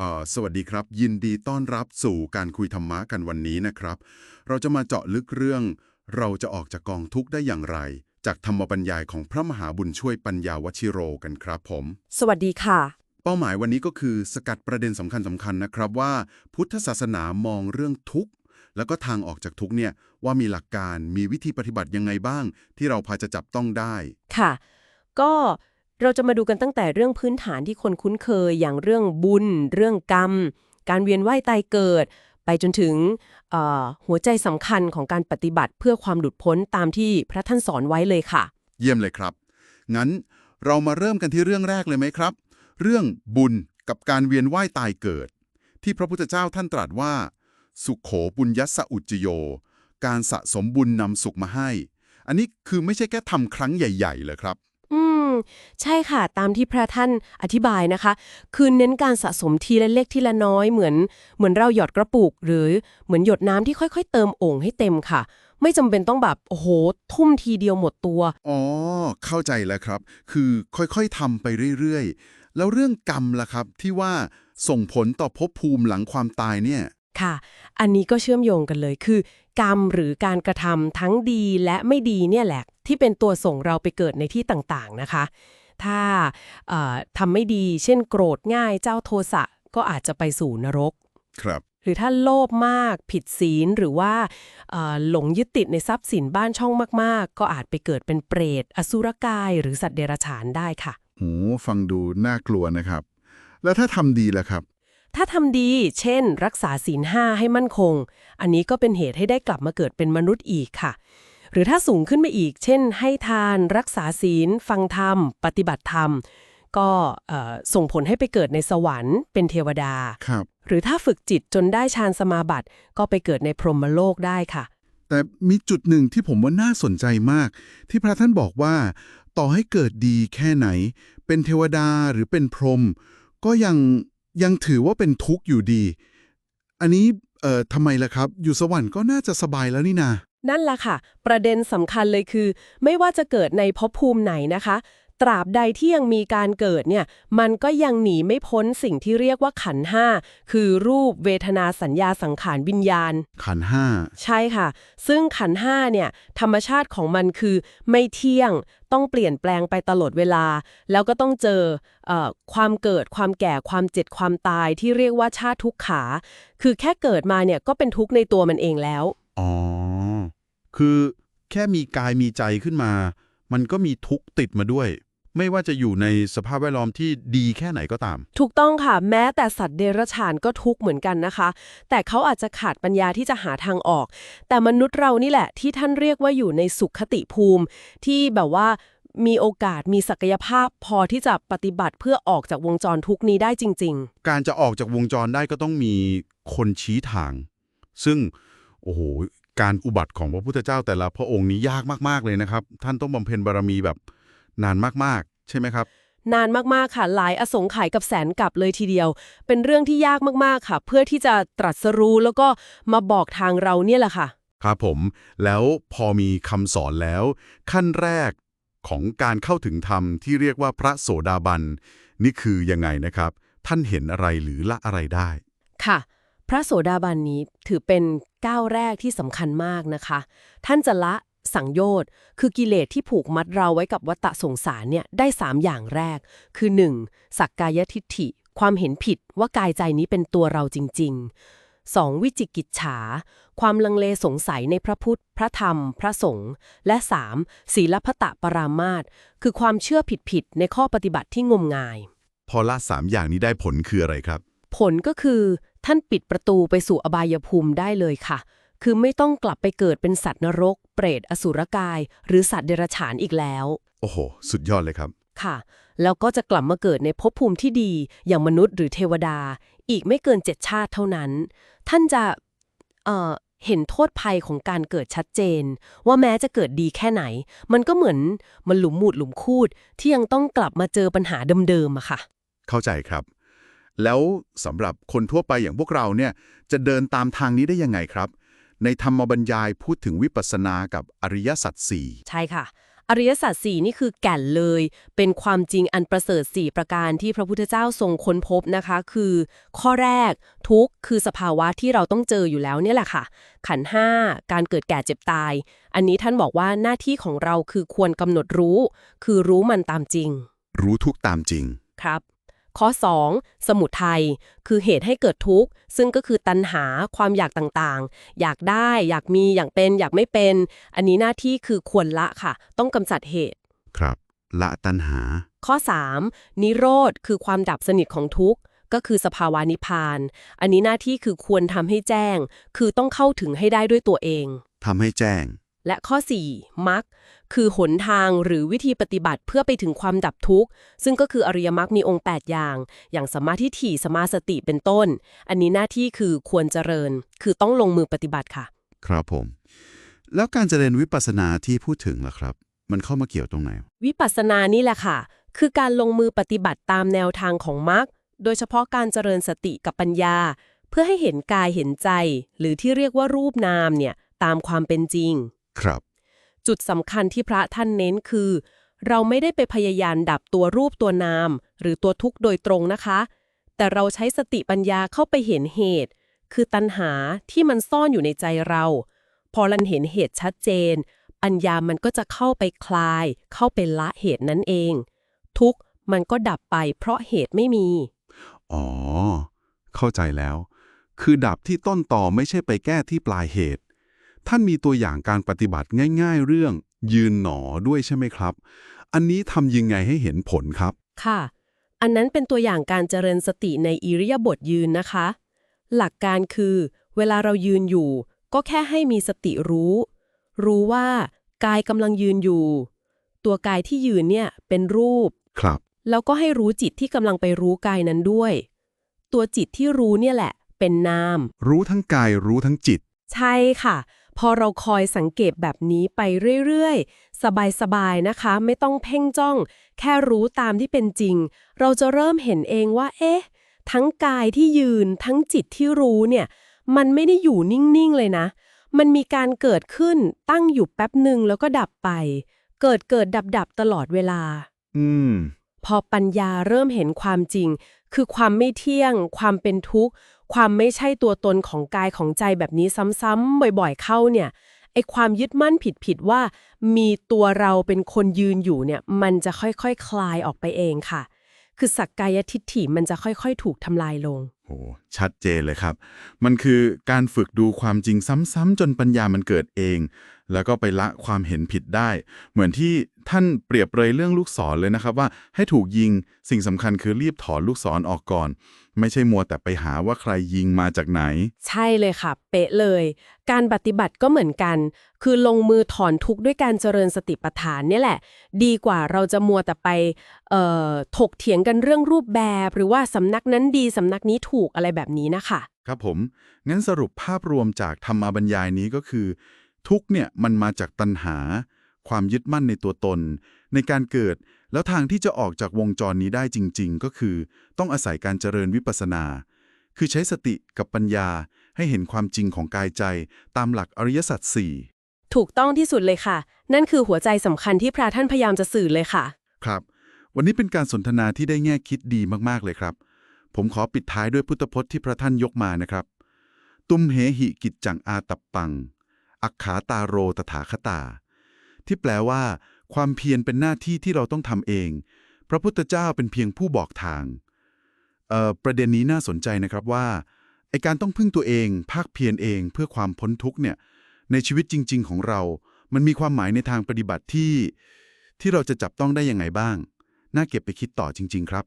เอ่อสวัสดีครับ ยินดีต้อนรับสู่การคุยธรรมะกันวันนี้นะครับ เราจะมาเจาะลึกเรื่อง เราจะออกจากกองทุกข์ได้อย่างไร จากธรรมบรรยายของพระมหาบุญช่วยปัญญาวชิโรกันครับผม สวัสดีค่ะ เป้าหมายวันนี้ก็คือสกัดประเด็นสำคัญสำคัญนะครับว่า พุทธศาสนามองเรื่องทุกข์แล้วก็ทางออกจากทุกข์เนี่ยว่ามีหลักการมีวิธีปฏิบัติยังไงบ้าง ที่เราพอจะจับต้องได้ค่ะ ก็ เราจะมาดูกันตั้งแต่เรื่องพื้นฐานที่คนคุ้นเคยอย่างเรื่องบุญ เรื่องกรรม การเวียนว่ายตายเกิด ไปจนถึงหัวใจสำคัญของการปฏิบัติเพื่อความหลุดพ้นตามที่พระท่านสอนไว้เลยค่ะ เยี่ยมเลยครับ งั้นเรามาเริ่มกันที่เรื่องแรกเลยไหมครับ เรื่องบุญกับการเวียนว่ายตายเกิด ที่พระพุทธเจ้าท่านตรัสว่า สุขโขบุญยัสสะอุจโย การสะสมบุญนำสุขมาให้ อันนี้คือไม่ใช่แค่ทำครั้งใหญ่ๆเลยครับ ใช่ค่ะ ตามที่พระท่านอธิบายนะคะ คือเน้นการสะสมทีละเล็กทีละน้อยเหมือน เหมือนเราหยอดกระปุก หรือเหมือนหยดน้ำที่ค่อยๆ เติมโอ่งให้เต็มค่ะ ไม่จำเป็นต้องแบบโอ้โหทุ่มทีเดียวหมดตัวอ๋อเข้าใจแล้วครับ คือค่อยๆทำไปเรื่อยๆ แล้วเรื่องกรรมล่ะครับที่ว่าส่งผลต่อภพภูมิหลังความตายเนี่ย ค่ะ อันนี้ก็เชื่อมโยงกันเลยคือ กรรมหรือการกระทำทั้งดีและไม่ดีเนี่ยแหละ ที่เป็นตัวส่งเราไปเกิดในที่ต่างๆนะคะ ถ้าเอ่อทำไม่ดี เช่นโกรธง่ายเจ้าโทสะก็อาจจะไปสู่นรก ครับ หรือถ้าโลภมากผิดศีลหรือว่าเอ่อหลงยึดติดในทรัพย์สินบ้านช่องมาก ๆ ก็อาจไปเกิดเป็นเปรต อสุรกายหรือสัตว์เดรัจฉานได้ค่ะโหฟังดูน่ากลัวนะครับ แล้วถ้าทำดีล่ะครับ ถ้าทำดี เช่น รักษาศีลห้าให้มั่นคง อันนี้ก็เป็นเหตุให้ได้กลับมาเกิดเป็นมนุษย์อีกค่ะ หรือถ้าสูงขึ้นไปอีก เช่น ให้ทาน รักษาศีล ฟังธรรม ปฏิบัติธรรม ก็เอ่อส่งผลให้ไปเกิดในสวรรค์ เป็นเทวดาครับหรือถ้าฝึกจิตจนได้ฌานสมาบัติ ก็ไปเกิดในพรหมโลกได้ค่ะ แต่มีจุดหนึ่งที่ผมว่าน่าสนใจมาก ที่พระท่านบอกว่า ต่อให้เกิดดีแค่ไหน เป็นเทวดาหรือเป็นพรหมก็ยัง ยังถือว่าเป็นทุกข์อยู่ดี อันนี้เอ่อทำไมล่ะครับ อยู่สวรรค์ก็น่าจะสบายแล้วนี่นา นั่นแหละค่ะ ประเด็นสำคัญเลยคือ ไม่ว่าจะเกิดในภพภูมิไหนนะคะ ตราบใดที่ยังมีการเกิดเนี่ยมันก็ยังหนีไม่พ้นสิ่งที่เรียกว่าขันธ์ห้าคือรูปเวทนาสัญญาสังขารวิญญาณ ขันธ์ห้าใช่ค่ะ ซึ่งขันธ์ห้าเนี่ยธรรมชาติของมันคือไม่เที่ยงต้องเปลี่ยนแปลงไปตลอดเวลา แล้วก็ต้องเจอเออความเกิดความแก่ความเจ็บความตายที่เรียกว่าชาติทุกขา คือแค่เกิดมาเนี่ยก็เป็นทุกข์ในตัวมันเองแล้วอ๋อคือแค่มีกายมีใจขึ้นมา มันก็มีทุกข์ติดมาด้วย ไม่ว่าจะอยู่ในสภาพแวดล้อมที่ดีแค่ไหนก็ตาม ถูกต้องค่ะ แม้แต่สัตว์เดรัจฉานก็ทุกข์เหมือนกันนะคะ แต่เขาอาจจะขาดปัญญาที่จะหาทางออก แต่มนุษย์เรานี่แหละที่ท่านเรียกว่าอยู่ในสุขคติภูมิ ที่แบบว่ามีโอกาสมีศักยภาพพอที่จะปฏิบัติเพื่อออกจากวงจรทุกข์นี้ได้จริงการจะออกจากวงจรได้ก็ต้องมีคนชี้ทาง ซึ่งโอ้โหการอุบัติของพระพุทธเจ้าแต่ละพระองค์นี้ยากมากๆเลยนะครับ ท่านต้องบำเพ็ญบารมีแบบ นานมากๆ ใช่ไหมครับๆนานมากๆค่ะ หลายอสงไขยกับแสนกับเลยทีเดียว เป็นเรื่องที่ยากมากๆค่ะ เพื่อที่จะตรัสรู้แล้วก็มาบอกทางเราเนี่ยแหละค่ะ ครับผม แล้วพอมีคำสอนแล้ว ขั้นแรกของการเข้าถึงธรรมที่เรียกว่าพระโสดาบัน นี่คือยังไงนะครับ ท่านเห็นอะไรหรือละอะไรได้ ค่ะ พระโสดาบันนี้ถือเป็นก้าวแรกที่สำคัญมากนะคะ ท่านจะละ สังโยชน์ คือกิเลสที่ผูกมัดเราไว้กับวัฏสงสารเนี่ยได้ 3 อย่างแรก คือ 1. สักกายทิฏฐิ ความเห็นผิดว่ากายใจนี้เป็นตัวเราจริง ๆ 2. วิจิกิจฉา ความลังเลสงสัยในพระพุทธ พระธรรม พระสงฆ์และ 3. ศีลพตะปรามาตคือความเชื่อผิดๆ ในข้อปฏิบัติที่งมงาย พอละสามอย่างนี้ได้ผลคืออะไรครับ ผลก็คือ ท่านปิดประตูไปสู่อบายภูมิได้เลยค่ะ คือไม่ต้องกลับไปเกิดเป็นสัตว์นรก เปรตอสุรกาย หรือสัตว์เดรัจฉานอีกแล้ว โอ้โห สุดยอดเลยครับ ค่ะ แล้วก็จะกลับมาเกิดในภพภูมิที่ดี อย่างมนุษย์หรือเทวดา อีกไม่เกินเจ็ดชาติเท่านั้น ท่านจะเอ่อเห็นโทษภัยของการเกิดชัดเจน ว่าแม้จะเกิดดีแค่ไหน มันก็เหมือนมันหลุมหมุดหลุมคูด ที่ยังต้องกลับมาเจอปัญหาเดิมๆอะค่ะ เข้าใจครับ แล้วสำหรับคนทั่วไปอย่างพวกเราเนี่ยจะเดินตามทางนี้ได้ยังไงครับ ในธรรมบรรยายพูดถึงวิปัสสนากับอริยสัจสี่ใช่ค่ะ อริยสัจสี่นี่คือแก่นเลย เป็นความจริงอันประเสริฐสี่ประการที่พระพุทธเจ้าทรงค้นพบนะคะ คือ ข้อแรกทุกข์คือสภาวะที่เราต้องเจออยู่แล้วเนี่ยแหละค่ะ ขันธ์ห้าการเกิดแก่เจ็บตาย อันนี้ท่านบอกว่าหน้าที่ของเราคือควรกำหนดรู้ คือรู้มันตามจริง รู้ทุกตามจริงครับ ข้อ 2 สมุทัยคือเหตุให้เกิดทุกข์ ซึ่งก็คือตัณหาความอยากต่างๆ อยากได้ อยากมี อยากเป็น อยากไม่เป็น อันนี้หน้าที่คือควรละค่ะ ต้องกำจัดเหตุ ครับ ละตัณหา ข้อ 3 นิโรธคือความดับสนิทของทุกข์ก็คือสภาวานิพพาน อันนี้หน้าที่คือควรทำให้แจ้ง คือต้องเข้าถึงให้ได้ด้วยตัวเองทำให้แจ้ง และข้อ 4มรรคคือหนทางหรือวิธีปฏิบัติเพื่อไปถึงความดับทุกข์ ซึ่งก็คืออริยมรรคมีองค์ 8 อย่าง อย่างสมมาธิถี่สมาสติเป็นต้น อันนี้หน้าที่คือควรเจริญ คือต้องลงมือปฏิบัติค่ะ ครับผม แล้วการเจริญวิปัสสนาที่พูดถึงล่ะครับ มันเข้ามาเกี่ยวตรงไหน วิปัสสนานี่แหละค่ะ คือการลงมือปฏิบัติตามแนวทางของมรรคโดยเฉพาะการเจริญสติกับปัญญา เพื่อให้เห็นกายเห็นใจ หรือที่เรียกว่ารูปนามเนี่ยตามความเป็นจริง ครับ จุดสำคัญที่พระท่านเน้นคือ เราไม่ได้ไปพยายามดับตัวรูปตัวนาม หรือตัวทุกข์โดยตรงนะคะ แต่เราใช้สติปัญญาเข้าไปเห็นเหตุ คือตัณหาที่มันซ่อนอยู่ในใจเรา พอลันเห็นเหตุชัดเจน ปัญญามันก็จะเข้าไปคลาย เข้าไปละเหตุนั้นเอง ทุกข์มันก็ดับไปเพราะเหตุไม่มี อ๋อ เข้าใจแล้ว คือดับที่ต้นต่อไม่ใช่ไปแก้ที่ปลายเหตุ ท่านมีตัวอย่างการปฏิบัติง่าย ๆ เรื่อง ยืนหนอด้วยใช่ไหมครับ อันนี้ทำยังไงให้เห็นผลครับ ค่ะ อันนั้นเป็นตัวอย่างการเจริญสติในอิริยาบถยืนนะคะ หลักการคือ เวลาเรายืนอยู่ ก็แค่ให้มีสติรู้ รู้ว่ากายกำลังยืนอยู่ ตัวกายที่ยืนเนี่ยเป็นรูป ครับ แล้วก็ให้รู้จิตที่กำลังไปรู้กายนั้นด้วย ตัวจิตที่รู้เนี่ยแหละ เป็นนาม รู้ทั้งกายรู้ทั้งจิต ใช่ค่ะ พอเราคอยสังเกตแบบนี้ไปเรื่อยๆ สบายๆนะคะ ไม่ต้องเพ่งจ้อง แค่รู้ตามที่เป็นจริง เราจะเริ่มเห็นเองว่า เอ๊ะ ทั้งกายที่ยืน ทั้งจิตที่รู้เนี่ย มันไม่ได้อยู่นิ่ง ๆ เลยนะ มันมีการเกิดขึ้นตั้งอยู่แป๊บหนึ่งแล้วก็ดับไป เกิดเกิดดับดับๆตลอดเวลา อืม พอปัญญาเริ่มเห็นความจริง คือความไม่เที่ยง ความเป็นทุกข์ ความไม่ใช่ตัวตนของกายของใจแบบนี้ซ้ำๆบ่อยๆเข้าเนี่ยไอความยึดมั่นผิดๆว่า มีตัวเราเป็นคนยืนอยู่เนี่ยมันจะค่อยๆคคลายออกไปเองค่ะ คือสักกายทิฏฐิมันจะค่อยๆ ถูกทำลายลงโหชัดเจนเลยครับ มันคือการฝึกดูความจริงซ้ำๆจนปัญญามันเกิดเอง แล้วก็ไปละความเห็นผิดได้ เหมือนที่ ท่านเปรียบเลยเรื่องลูกศรเลยนะครับว่าให้ถูกยิงสิ่งสำคัญคือรีบถอนลูกศรออกก่อน ไม่ใช่มัวแต่ไปหาว่าใครยิงมาจากไหน ใช่เลยค่ะ เป๊ะเลย การปฏิบัติก็เหมือนกัน คือลงมือถอนทุกข์ด้วยการเจริญสติปัฏฐานเนี่ยแหละ ดีกว่าเราจะมัวแต่ไปเอ่อถกเถียงกันเรื่องรูปแบบ หรือว่าสำนักนั้นดีสำนักนี้ถูกอะไรแบบนี้นะคะครับผมงั้นสรุปภาพรวมจากธรรมาบรรยายนี้ก็คือ ทุกข์เนี่ยมันมาจากตัณหา ความยึดมั่นในตัวตน ในการเกิด แล้วทางที่จะออกจากวงจรนี้ได้จริง ๆ ก็คือ ต้องอาศัยการเจริญวิปัสสนา คือใช้สติกับปัญญาให้เห็นความจริงของกายใจ ตามหลักอริยสัจสี่ถูกต้องที่สุดเลยค่ะ นั่นคือหัวใจสำคัญที่พระท่านพยายามจะสื่อเลยค่ะ ครับ วันนี้เป็นการสนทนาที่ได้แง่คิดดีมากๆเลยครับ ผมขอปิดท้ายด้วยพุทธพจน์ที่พระท่านยกมานะครับ ตุมเหหิกิจจังอาตับปัง อักขาตาโรตถาคตา ที่แปลว่า ความเพียรเป็นหน้าที่ที่เราต้องทำเอง พระพุทธเจ้าเป็นเพียงผู้บอกทางเอ่อประเด็นนี้น่าสนใจนะครับว่าไอการต้องพึ่งตัวเอง ภาคเพียรเองเพื่อความพ้นทุกเนี่ยในชีวิตจริง ๆ ของเรา มันมีความหมายในทางปฏิบัติที่ ที่เราจะจับต้องได้ยังไงบ้าง น่าเก็บไปคิดต่อจริง ๆ ครับ